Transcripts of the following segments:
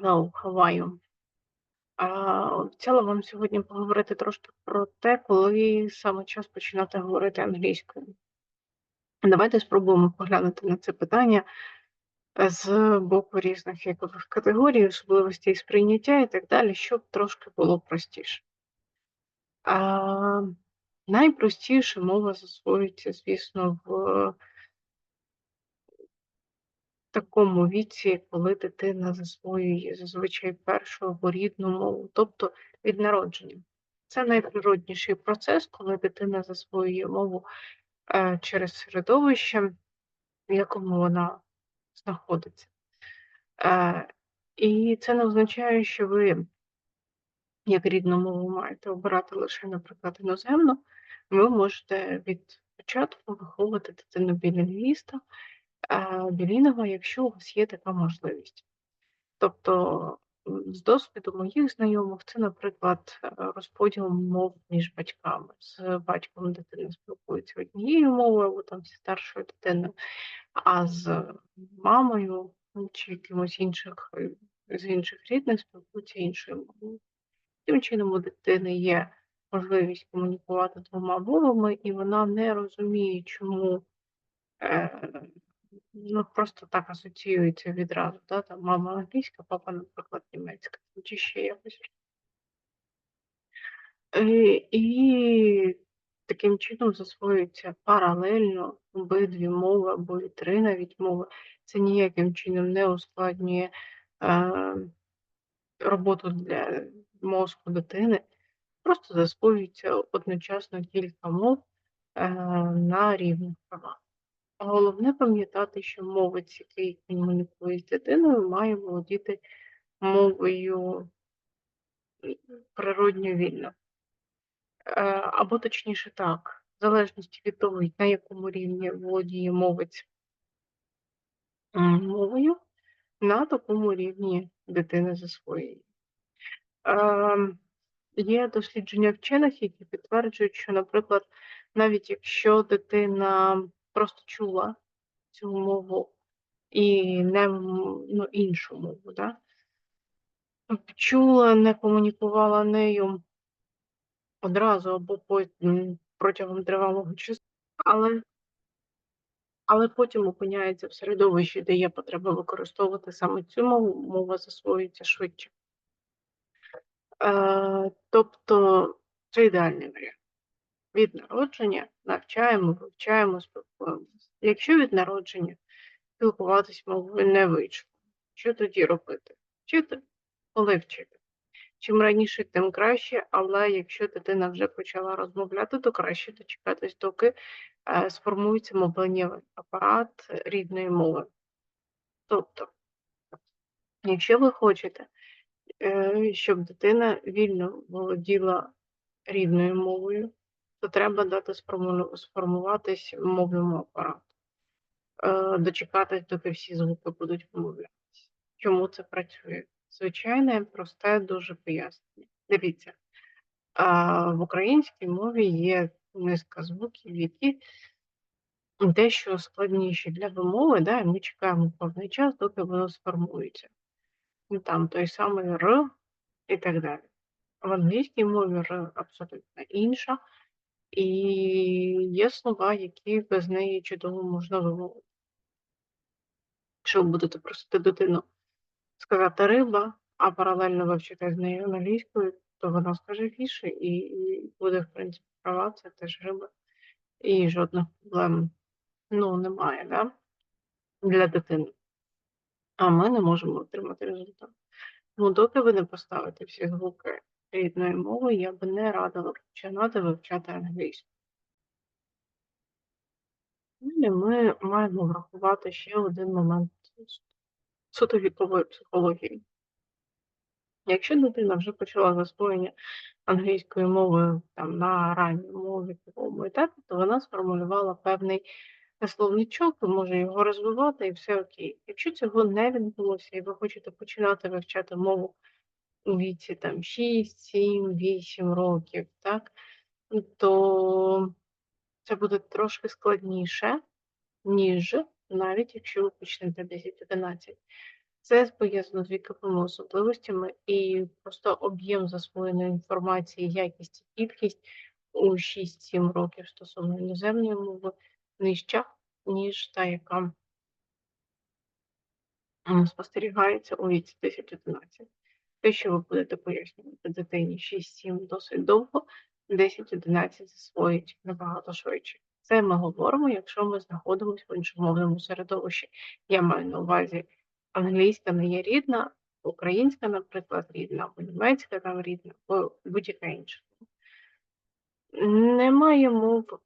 Hello, how are вам сьогодні поговорити трошки про те, коли саме час починати говорити англійською. Давайте спробуємо поглянути на це питання е, з боку різних вікових категорій, особливостей сприйняття і так далі, щоб трошки було простіше. А, найпростіше мова засвоюється, звісно, в такому віці, коли дитина засвоює зазвичай першу або рідну мову, тобто від народження. Це найприродніший процес, коли дитина засвоює мову е, через середовище, в якому вона знаходиться. Е, і це не означає, що ви, як рідну мову, маєте обирати лише, наприклад, іноземну. Ви можете від початку виховувати дитину білінгвіста, е, білінгва, якщо у вас є така можливість. Тобто, з досвіду моїх знайомих, це, наприклад, е, розподіл мов між батьками. З батьком дитина спілкується однією мовою, або там зі старшою дитиною, а з мамою чи якимось інших е, з інших рідних спілкується іншою мовою. Таким чином, у дитини є можливість комунікувати двома мовами, і вона не розуміє, чому е, ну, просто так асоціюється відразу. Да? Там мама англійська, папа, наприклад, німецька, чи ще якось. Е, і таким чином засвоюються паралельно обидві мови або і три навіть мови. Це ніяким чином не ускладнює е, роботу для мозку дитини. Просто засвоюється одночасно кілька мов е, на рівних правах. Головне пам'ятати, що мовець, який комунікує з дитиною, має володіти мовою природньо вільно. Е, Або точніше так, в залежності від того, на якому рівні володіє мовець мовою, на такому рівні дитина засвоює. Ем, Є дослідження вчених, які підтверджують, що, наприклад, навіть якщо дитина просто чула цю мову і не ну, іншу мову, да? чула, не комунікувала нею одразу або по, м, протягом тривалого часу, але, але потім опиняється в середовищі, де є потреба використовувати саме цю мову, мова засвоюється швидше. Е, тобто це ідеальний варіант. Від народження навчаємо, вивчаємо, спілкуємося. Якщо від народження спілкуватись мовою не вийшло, що тоді робити? Вчити, коли вчити. Чим раніше, тим краще, але якщо дитина вже почала розмовляти, то краще дочекатись, доки е, сформується мовленнєвий апарат рідної мови. Тобто, якщо ви хочете, е, щоб дитина вільно володіла рідною мовою, то треба дати сформу- сформуватись мовному апарату, е, дочекатись, доки всі звуки будуть вимовлятися. Чому це працює? Звичайне, просте, дуже пояснення. Дивіться, в українській мові є низка звуків, які дещо складніші для вимови, да, ми чекаємо певний час, доки воно сформується. Ну, там той самий Р і так далі. В англійській мові Р абсолютно інша, і є слова, які без неї чудово можна вимовити. Якщо ви будете просити дитину сказати риба, а паралельно вивчити з нею англійською, то вона скаже фіші і, і буде, в принципі, права, це теж риба. І жодних проблем ну, немає, да? для дитини. А ми не можемо отримати результат. Ну, доки ви не поставите всі звуки рідної мови, я би не радила починати вивчати англійську. Далі ми маємо врахувати ще один момент суто вікової психології. Якщо дитина вже почала засвоєння англійської мови там, на ранньому віковому етапі, то вона сформулювала певний словничок, ви може його розвивати і все окей. Якщо цього не відбулося, і ви хочете починати вивчати мову у віці там 6, 7, 8 років, так, то це буде трошки складніше, ніж навіть якщо ви почнете 10-11. Це пов'язано з віковими особливостями і просто об'єм засвоєної інформації, якість і кількість у 6-7 років стосовно іноземної мови нижча, ніж та, яка спостерігається у віці 10-11. Те, що ви будете пояснювати дитині 6-7 досить довго, 10-11 засвоїть набагато швидше. Це ми говоримо, якщо ми знаходимося в іншомовному середовищі. Я маю на увазі, англійська не є рідна, українська, наприклад, рідна, або німецька там рідна, або будь-яка інша. Немає мов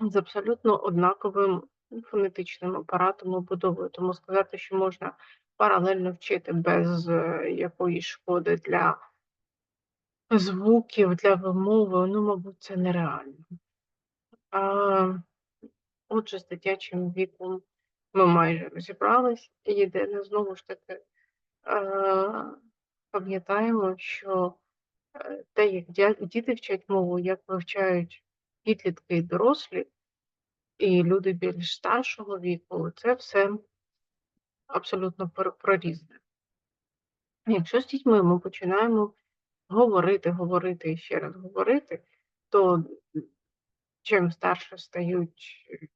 з абсолютно однаковим фонетичним апаратом і будовою. Тому сказати, що можна паралельно вчити без е, якоїсь шкоди для звуків, для вимови, ну, мабуть, це нереально. А, отже, з дитячим віком ми майже розібрались. Єдине, знову ж таки, пам'ятаємо, що е, те, як діти вчать мову, як вивчають підлітки і дорослі, і люди більш старшого віку, це все абсолютно про, різне. Якщо з дітьми ми починаємо говорити, говорити і ще раз говорити, то чим старше стають е,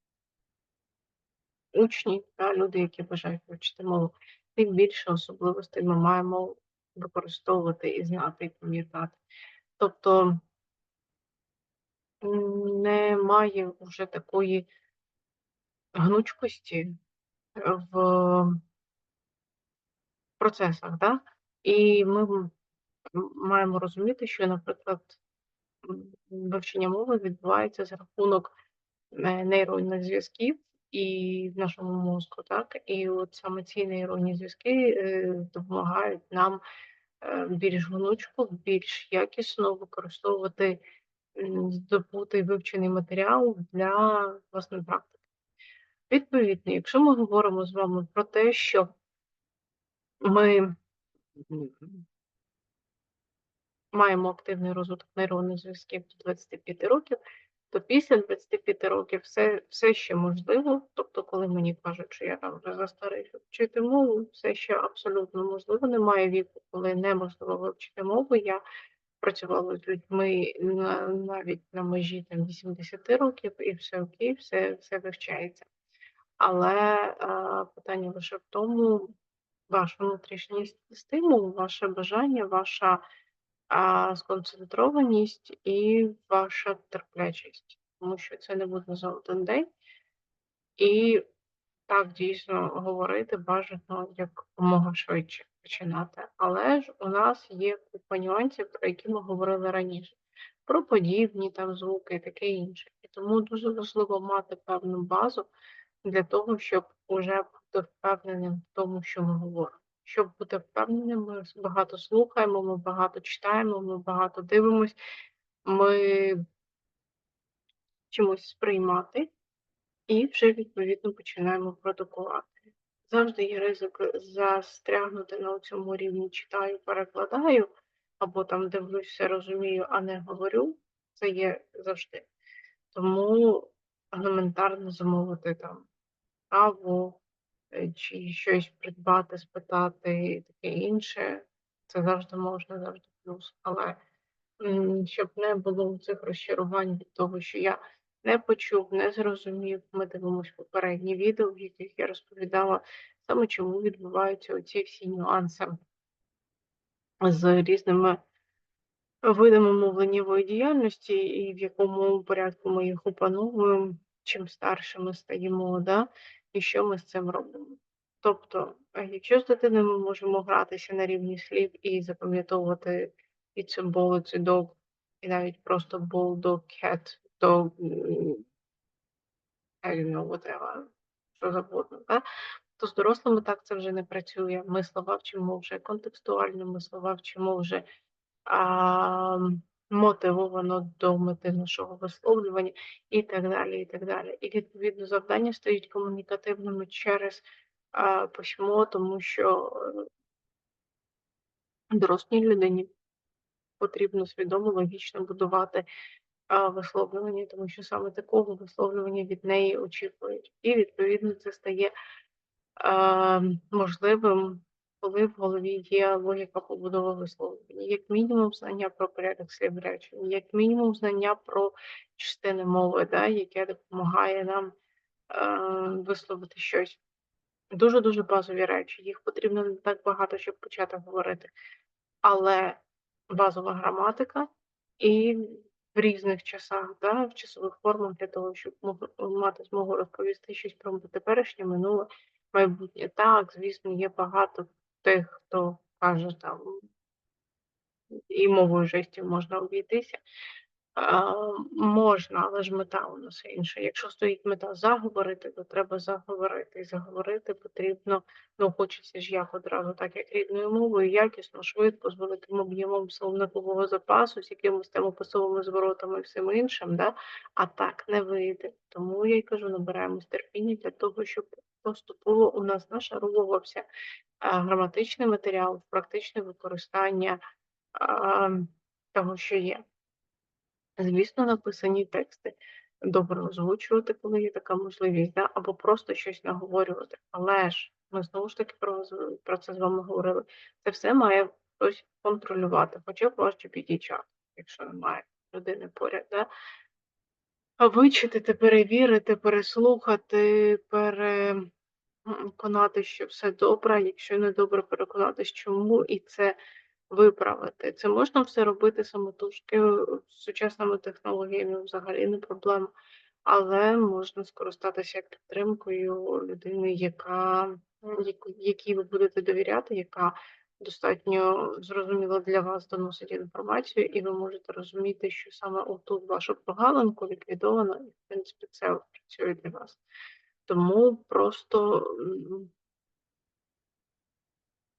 учні, та, люди, які бажають вивчити мову, тим більше особливостей ми маємо використовувати і знати, і пам'ятати. Тобто немає вже такої гнучкості в процесах, да? і ми маємо розуміти, що, наприклад, вивчення мови відбувається за рахунок нейронних зв'язків і в нашому мозку, так? І от саме ці нейронні зв'язки допомагають нам е, більш гнучко, більш якісно використовувати здобутий вивчений матеріал для власної практики. Відповідно, якщо ми говоримо з вами про те, що ми маємо активний розвиток нейронних зв'язків до 25 років, то після 25 років все, все ще можливо. Тобто, коли мені кажуть, що я там вже за старий, щоб вчити мову, все ще абсолютно можливо. Немає віку, коли неможливо вивчити мову. Я працювала з людьми на, навіть на межі там 80 років, і все окей, все, все вивчається. Але е, питання лише в тому, ваш внутрішній стимул, ваше бажання, ваша а, сконцентрованість і ваша терплячість, тому що це не буде за один день. І так дійсно говорити бажано якомога швидше починати. Але ж у нас є купа нюансів, про які ми говорили раніше, про подібні там звуки і таке інше. І тому дуже важливо мати певну базу для того, щоб уже бути впевненим в тому, що ми говоримо. Щоб бути впевненим, ми багато слухаємо, ми багато читаємо, ми багато дивимось, ми чимось сприймати і вже відповідно починаємо продукувати. Завжди є ризик застрягнути на цьому рівні читаю, перекладаю, або там дивлюсь, все розумію, а не говорю. Це є завжди. Тому елементарно замовити там е, чи щось придбати, спитати і таке інше. Це завжди можна, завжди плюс. Але щоб не було цих розчарувань від того, що я не почув, не зрозумів. Ми дивимося попередні відео, в яких я розповідала саме чому відбуваються оці всі нюанси з різними видами мовленнєвої діяльності, і в якому порядку ми їх опановуємо, чим старше ми стаємо, да? І що ми з цим робимо. Тобто, е, якщо з дитиною ми можемо гратися на рівні слів і запам'ятовувати a ball, it's a dog, і навіть просто ball, dog, cat, dog, I don't know, whatever, що завгодно, да? то з дорослими так це вже не працює. Ми слова вчимо вже контекстуально, ми слова вчимо вже а, мотивовано до мети нашого висловлювання і так далі. І так далі. І відповідно завдання стають комунікативними через а, письмо, тому що е, дорослій людині потрібно свідомо логічно будувати а, висловлювання, тому що саме такого висловлювання від неї очікують. І відповідно це стає е, можливим, коли в голові є логіка побудови висловлення. Як мінімум, знання про порядок слів речень, як мінімум, знання про частини мови, да, яке допомагає нам е, висловити щось. Дуже-дуже базові речі. Їх потрібно не так багато, щоб почати говорити. Але базова граматика і в різних часах, да, в часових формах для того, щоб мати змогу розповісти щось про теперішнє, минуле, майбутнє. Так, звісно, є багато тих, хто каже там і мовою жестів можна обійтися. А, можна, але ж мета у нас інша. Якщо стоїть мета заговорити, то треба заговорити. І заговорити потрібно, ну хочеться ж як одразу, так як рідною мовою, якісно, швидко, з великим об'ємом словникового запасу, з якимись там описовими зворотами і всім іншим, да? а так не вийде. Тому я й кажу, набираємось терпіння для того, щоб поступово у нас нашаровувався граматичний матеріал практичне використання того, що є. Звісно, написані тексти добре озвучувати, коли є така можливість, да? або просто щось наговорювати. Але ж ми знову ж таки про, про це з вами говорили. Це все має хтось контролювати, хоча б ваш GPT-чат, якщо немає людини поряд. Да? Вичитати, перевірити, переслухати, переконати, що все добре, якщо не добре, переконатись, чому, і це виправити. Це можна все робити самотужки е, з сучасними технологіями, взагалі не проблема. Але можна скористатися як підтримкою людини, яка, якій ви будете довіряти, яка достатньо зрозуміло для вас доносить інформацію, і ви можете розуміти, що саме отут вашу прогалинку ліквідовано, і в принципі це працює для вас. Тому просто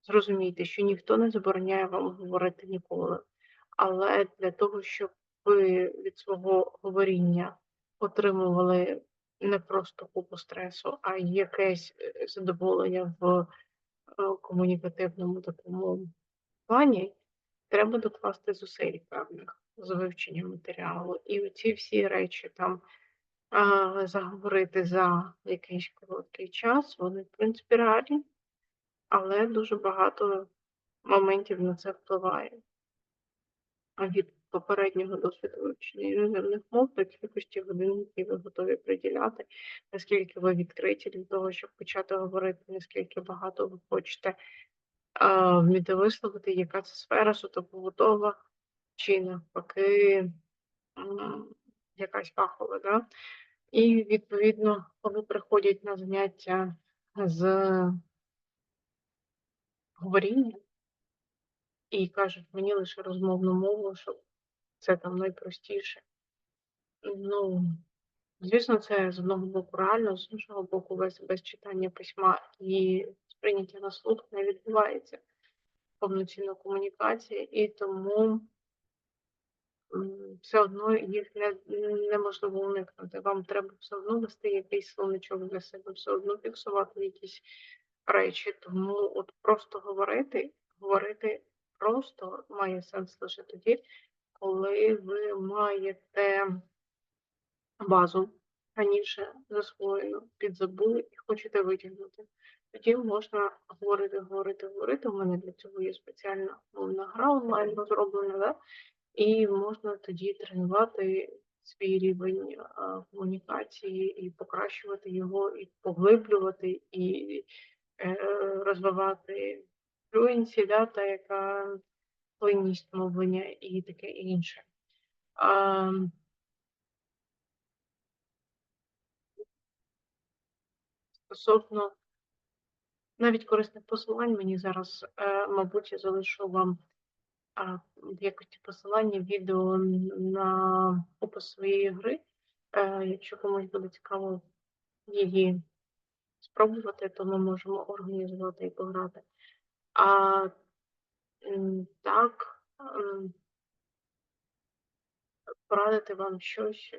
зрозумійте, що ніхто не забороняє вам говорити ніколи. Але для того, щоб ви від свого говоріння отримували не просто купу стресу, а якесь е, задоволення в комунікативному такому плані, треба докласти зусиль певних з вивчення матеріалу. І ці всі речі там а, заговорити за якийсь короткий час, вони, в принципі, реальні, але дуже багато моментів на це впливає. Від попереднього досвіду вивчення іноземних мов до кількості годин, які ви готові приділяти, наскільки ви відкриті для того, щоб почати говорити, наскільки багато ви хочете а, вміти висловити, яка це сфера суто побутова, чи навпаки якась фахова. Да? І відповідно, коли приходять на заняття з говоріння і кажуть мені лише розмовну мову, щоб це там найпростіше. Ну, звісно, це з одного боку реально, з іншого боку, без, без читання письма і сприйняття на слух не відбувається повноцінна комунікація, і тому все одно їх не, неможливо уникнути. Вам треба все одно вести якийсь словничок для себе, все одно фіксувати якісь речі. Тому от просто говорити, говорити просто має сенс лише тоді, коли ви маєте базу раніше засвоєну, підзабули і хочете витягнути. Тоді можна говорити, говорити, говорити. У мене для цього є спеціальна мовна гра онлайн розроблена, да? і можна тоді тренувати свій рівень а, комунікації і покращувати його, і поглиблювати, і е, розвивати флюенсі, да, та яка плинність мовлення і таке інше. А, стосовно навіть корисних посилань мені зараз, е, мабуть, я залишу вам в якості посилання відео на опис своєї гри. Е, якщо комусь буде цікаво її спробувати, то ми можемо організувати і пограти. А так, порадити вам щось.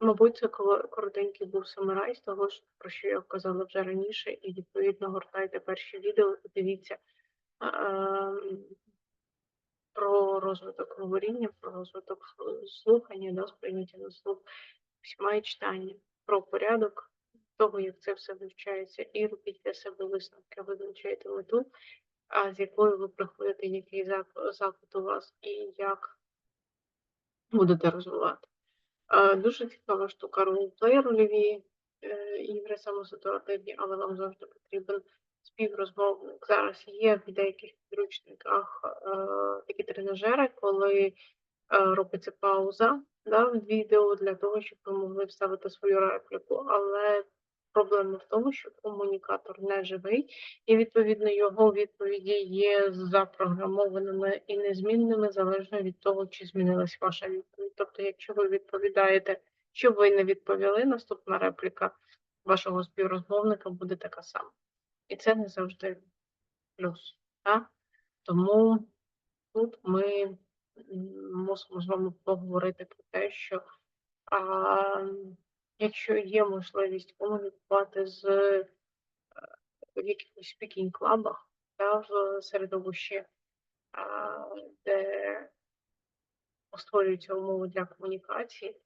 Мабуть, це коротенький був самурай з того, про що я казала вже раніше, і відповідно гортайте перші відео дивіться ем, про розвиток говоріння, про розвиток слухання, да, сприйняття на слух, письма і читання, про порядок того, як це все вивчається, і робіть для себе висновки, визначайте мету, а з якою ви приходите, який зап- запит у вас і як будете розвивати. Е, Дуже цікава штука ролплей рольові е, ігри самоситуативні, але вам завжди потрібен співрозмовник. Зараз є в деяких підручниках е, такі тренажери, коли робиться пауза да, в відео для того, щоб ви могли вставити свою репліку. Але проблема в тому, що комунікатор не живий, і відповідно його відповіді є запрограмованими і незмінними залежно від того, чи змінилась ваша відповідь. Тобто, якщо ви відповідаєте, що ви не відповіли, наступна репліка вашого співрозмовника буде така сама. І це не завжди плюс. Так? Тому тут ми мусимо з вами поговорити про те, що а, якщо є можливість комунікувати з е, в якихось спікінг клабах та в середовищі, де створюються умови для комунікації,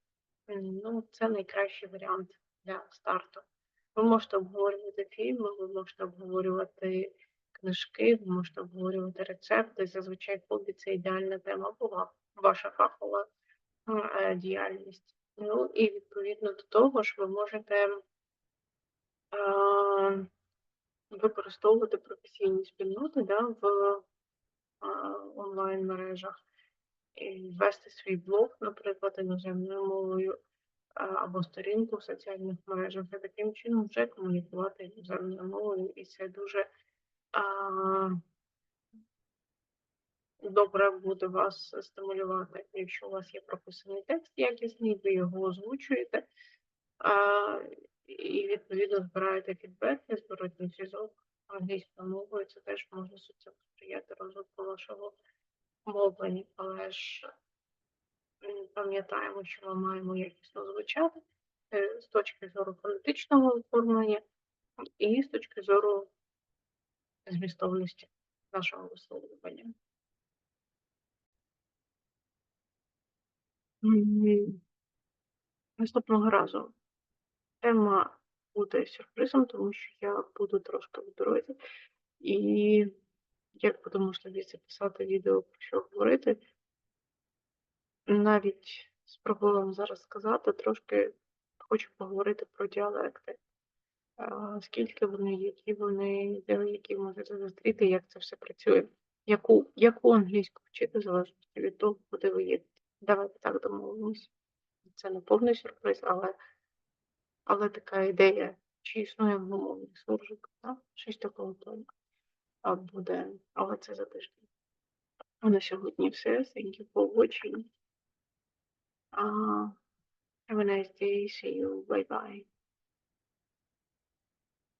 ну, це найкращий варіант для старту. Ви можете обговорювати фільми, ви можете обговорювати книжки, ви можете обговорювати рецепти. Зазвичай хобі це ідеальна тема була, ваша фахова е, діяльність. Ну і відповідно до того ж ви можете е, використовувати професійні спільноти да, в онлайн-мережах, і вести свій блог, наприклад, іноземною мовою, а, або сторінку в соціальних мережах, і таким чином вже комунікувати іноземною мовою, і це дуже а, добре буде вас стимулювати. Якщо у вас є прописаний текст якісний, ви його озвучуєте а, і відповідно збираєте фідбек, зворотній зв'язок англійською мовою, це теж може суттєво сприяти розвитку вашого мовлення, але ж пам'ятаємо, що ми маємо якісно звучати е, з точки зору фонетичного оформлення і з точки зору змістовності нашого висловлювання. Наступного разу тема буде сюрпризом, тому що я буду трошки в дорозі. І як буде можливість записати відео, про що говорити, навіть спробую вам зараз сказати, трошки хочу поговорити про діалекти. Скільки вони, які вони, де які можете зустріти, як це все працює. Яку, яку англійську вчити, в залежності від того, куди ви їдете. Давайте так домовимось. Це не повний сюрприз, але, але така ідея, чи існує англомовний суржик, так? щось такого плану буде, але це за тиждень. А на сьогодні все. Thank you for watching. Uh, have a nice day. See you. Bye bye.